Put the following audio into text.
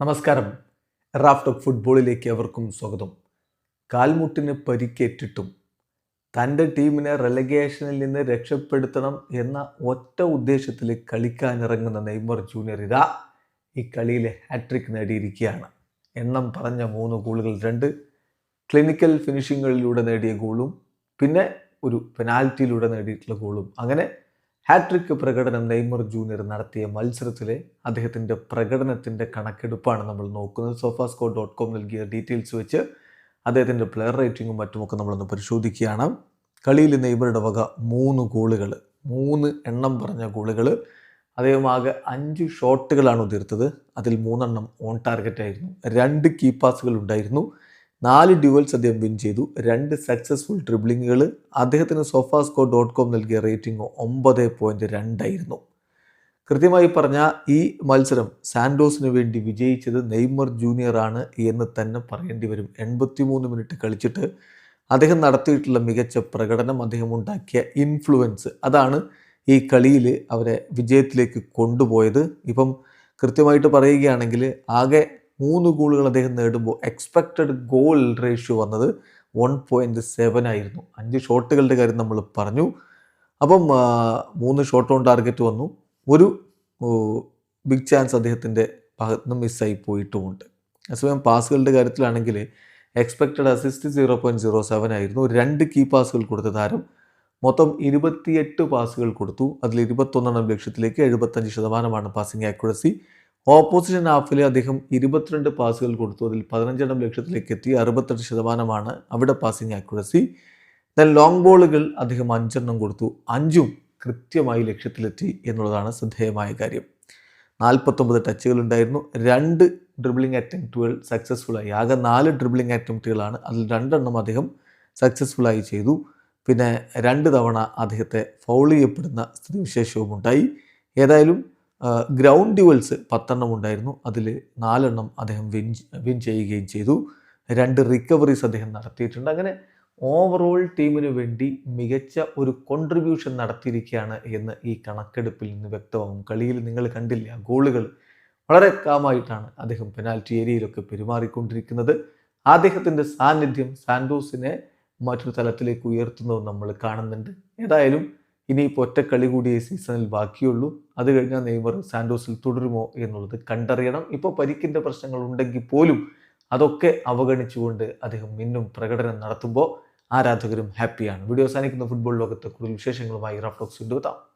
നമസ്കാരം. Raft of ഫുട്ബോളിലേക്ക് അവർക്കും സ്വാഗതം. കാൽമുട്ടിന് പരിക്കേറ്റിട്ടും തന്റെ ടീമിനെ റെലഗേഷനിൽ നിന്ന് രക്ഷപ്പെടുത്തണം എന്ന ഒറ്റ ഉദ്ദേശത്തിൽ കളിക്കാനിറങ്ങുന്ന നെയ്മർ ജൂനിയർ ഇതാ ഈ കളിയിലെ ഹാട്രിക് നേടിയിരിക്കുകയാണ്. എണ്ണം പറഞ്ഞ മൂന്ന് ഗോളുകൾ രണ്ട്. ക്ലിനിക്കൽ ഫിനിഷിങ്ങുകളിലൂടെ നേടിയ ഗോളും പിന്നെ ഒരു പെനാൽറ്റിയിലൂടെ നേടിയിട്ടുള്ള ഗോളും. അങ്ങനെ ഹാട്രിക് പ്രകടനം നെയ്മർ ജൂനിയർ നടത്തിയ മത്സരത്തിലെ അദ്ദേഹത്തിന്റെ പ്രകടനത്തിന്റെ കണക്കെടുപ്പാണ് നമ്മൾ നോക്കുന്നത്. സോഫാസ്കോ ഡോട്ട് കോം നൽകിയ ഡീറ്റെയിൽസ് വെച്ച് അദ്ദേഹത്തിന്റെ പ്ലെയർ റേറ്റിങ്ങും മറ്റുമൊക്കെ നമ്മളൊന്ന് പരിശോധിക്കുകയാണ്. കളിയിൽ നെയ്മറുടെ വക മൂന്ന് ഗോളുകൾ മൂന്ന് എണ്ണം പറഞ്ഞ ഗോളുകൾ അദ്ദേഹം ആകെ അഞ്ച് ഷോട്ടുകളാണ് ഉതിർത്തത് അതിൽ മൂന്നെണ്ണം ഓൺ ടാർഗറ്റ് ആയിരുന്നു. രണ്ട് കീ പാസുകൾ ഉണ്ടായിരുന്നു. നാല് ഡ്യുവൽസ് അദ്ദേഹം വിൻ ചെയ്തു. രണ്ട് സക്സസ്ഫുൾ ട്രിബിളിങ്ങുകൾ അദ്ദേഹത്തിന് സോഫാസ്കോ ഡോട്ട് കോം നൽകിയ റേറ്റിംഗ് ഒമ്പത് പോയിന്റ് രണ്ടായിരുന്നു കൃത്യമായി പറഞ്ഞാൽ ഈ മത്സരം സാൻഡോസിന് വേണ്ടി വിജയിച്ചത് നെയ്മർ ജൂനിയർ ആണ് എന്ന് തന്നെ പറയേണ്ടി വരും. എൺപത്തിമൂന്ന് മിനിറ്റ് കളിച്ചിട്ട് അദ്ദേഹം നടത്തിയിട്ടുള്ള മികച്ച പ്രകടനം അദ്ദേഹം ഉണ്ടാക്കിയ ഇൻഫ്ലുവൻസ് അതാണ് ഈ കളിയിൽ അവരെ വിജയത്തിലേക്ക് കൊണ്ടുപോയത്. ഇപ്പം കൃത്യമായിട്ട് പറയുകയാണെങ്കിൽ ആകെ മൂന്ന് ഗോളുകൾ അദ്ദേഹം നേടുമ്പോൾ എക്സ്പെക്റ്റഡ് ഗോൾ റേഷ്യോ വന്നത് വൺ പോയിന്റ് സെവൻ ആയിരുന്നു. അഞ്ച് ഷോട്ടുകളുടെ കാര്യം നമ്മൾ പറഞ്ഞു. അപ്പം മൂന്ന് ഷോട്ട് ഓൺ ടാർഗറ്റ് വന്നു. ഒരു ബിഗ് ചാൻസ് അദ്ദേഹത്തിന്റെ ഭാഗത്ത് നിന്ന് മിസ്സായി പോയിട്ടുമുണ്ട്. അതേസമയം പാസുകളുടെ കാര്യത്തിലാണെങ്കിൽ expected assist zero point zero seven ആയിരുന്നു. രണ്ട് കീ പാസുകൾ കൊടുത്ത താരം. മൊത്തം ഇരുപത്തിയെട്ട് പാസുകൾ കൊടുത്തു. അതിൽ ഇരുപത്തൊന്നെണ്ണം ലക്ഷ്യത്തിലേക്ക് എഴുപത്തഞ്ച് ശതമാനമാണ് പാസിംഗ് ആക്യുറസി ഓപ്പോസിഷൻ ഹാഫിൽ അദ്ദേഹം ഇരുപത്തിരണ്ട് പാസുകൾ കൊടുത്തു. അതിൽ പതിനഞ്ചെണ്ണം ലക്ഷ്യത്തിലേക്ക് എത്തി. അറുപത്തെട്ട് ശതമാനമാണ് അവിടെ പാസിംഗ് ആക്യുറസി ദൻ ലോങ് ബോളുകൾ അദ്ദേഹം അഞ്ചെണ്ണം കൊടുത്തു. അഞ്ചും കൃത്യമായി ലക്ഷ്യത്തിലെത്തി എന്നുള്ളതാണ് ശ്രദ്ധേയമായ കാര്യം. നാൽപ്പത്തൊമ്പത് ടച്ചുകൾ ഉണ്ടായിരുന്നു. രണ്ട് ഡ്രിബിളിംഗ് അറ്റംപ്റ്റുകൾ സക്സസ്ഫുള്ളായി ആകെ നാല് ഡ്രിബിളിംഗ് അറ്റംപ്റ്റുകളാണ് അതിൽ രണ്ടെണ്ണം അദ്ദേഹം സക്സസ്ഫുള്ളായി ചെയ്തു. പിന്നെ രണ്ട് തവണ അദ്ദേഹത്തെ ഫൗൾ ചെയ്യപ്പെടുന്ന സ്ഥിതിവിശേഷവും ഉണ്ടായി ഏതായാലും ഗ്രൗണ്ട് ഡ്യുവൽസ് പത്തെണ്ണം ഉണ്ടായിരുന്നു. അതിൽ നാലെണ്ണം അദ്ദേഹം വിൻ വിൻ ചെയ്യുകയും ചെയ്തു. രണ്ട് റിക്കവറീസ് അദ്ദേഹം നടത്തിയിട്ടുണ്ട്. അങ്ങനെ ഓവറോൾ ടീമിന് വേണ്ടി മികച്ച ഒരു കോൺട്രിബ്യൂഷൻ നടത്തിയിരിക്കുകയാണ് എന്ന് ഈ കണക്കെടുപ്പിൽ നിന്ന് വ്യക്തമാകും കളിയിൽ നിങ്ങൾ കണ്ടില്ല ഗോളുകൾ വളരെ കാമായിട്ടാണ് അദ്ദേഹം പെനാൽറ്റി ഏരിയയിലൊക്കെ പെരുമാറിക്കൊണ്ടിരിക്കുന്നത്. അദ്ദേഹത്തിന്റെ സാന്നിധ്യം സാൻഡോസിനെ മറ്റൊരു തലത്തിലേക്ക് ഉയർത്തുന്നത് നമ്മൾ കാണുന്നുണ്ട്. ഏതായാലും ഇനിയിപ്പോൾ ഒറ്റ കളി കൂടി ഈ സീസണിൽ ബാക്കിയുള്ളൂ. അത് കഴിഞ്ഞാൽ നെയ്മർ സാൻഡോസിൽ തുടരുമോ എന്നുള്ളത് കണ്ടറിയണം. ഇപ്പോൾ പരിക്കിന്റെ പ്രശ്നങ്ങൾ ഉണ്ടെങ്കിൽ പോലും അതൊക്കെ അവഗണിച്ചുകൊണ്ട് അദ്ദേഹം മിന്നും പ്രകടനം നടത്തുമ്പോൾ ആരാധകരും ഹാപ്പിയാണ്. വീഡിയോ അവസാനിക്കുന്ന ഫുട്ബോൾ ലോകത്തെ കൂടുതൽ വിശേഷങ്ങളുമായി റഫ്ലോക്സ് കൊണ്ടുവെത്താം